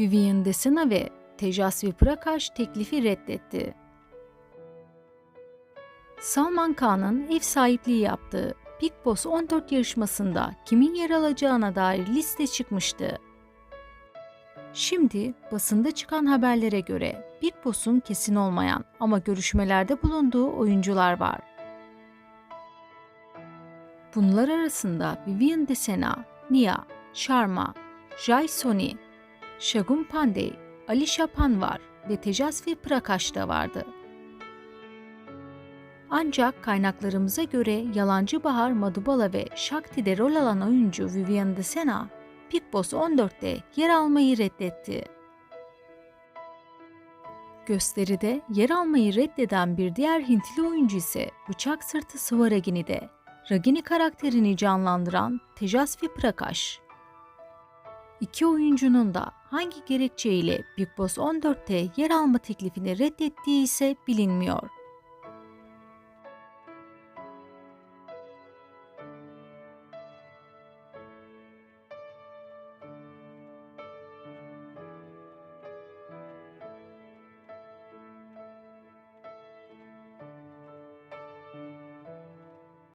Vivian Desena ve Tejasvi Prakash teklifi reddetti. Salman Khan'ın ev sahipliği yaptığı Big Boss 14 yarışmasında kimin yer alacağına dair liste çıkmıştı. Şimdi basında çıkan haberlere göre Big Boss'un kesin olmayan ama görüşmelerde bulunduğu oyuncular var. Bunlar arasında Vivian Desena, Nia, Sharma, Jai Soni, Shagun Pandey, Alisha Panvar ve Tejasvi Prakash da vardı. Ancak kaynaklarımıza göre Yalancı Bahar Madubala ve Shakti'de rol alan oyuncu Vivian Desena, Big Boss 14'te yer almayı reddetti. Gösteride yer almayı reddeden bir diğer Hintli oyuncu ise Bıçak Sırtı Svaragini'de Ragini karakterini canlandıran Tejasvi Prakash. İki oyuncunun da hangi gerekçeyle Big Boss 14'te yer alma teklifini reddettiği ise bilinmiyor.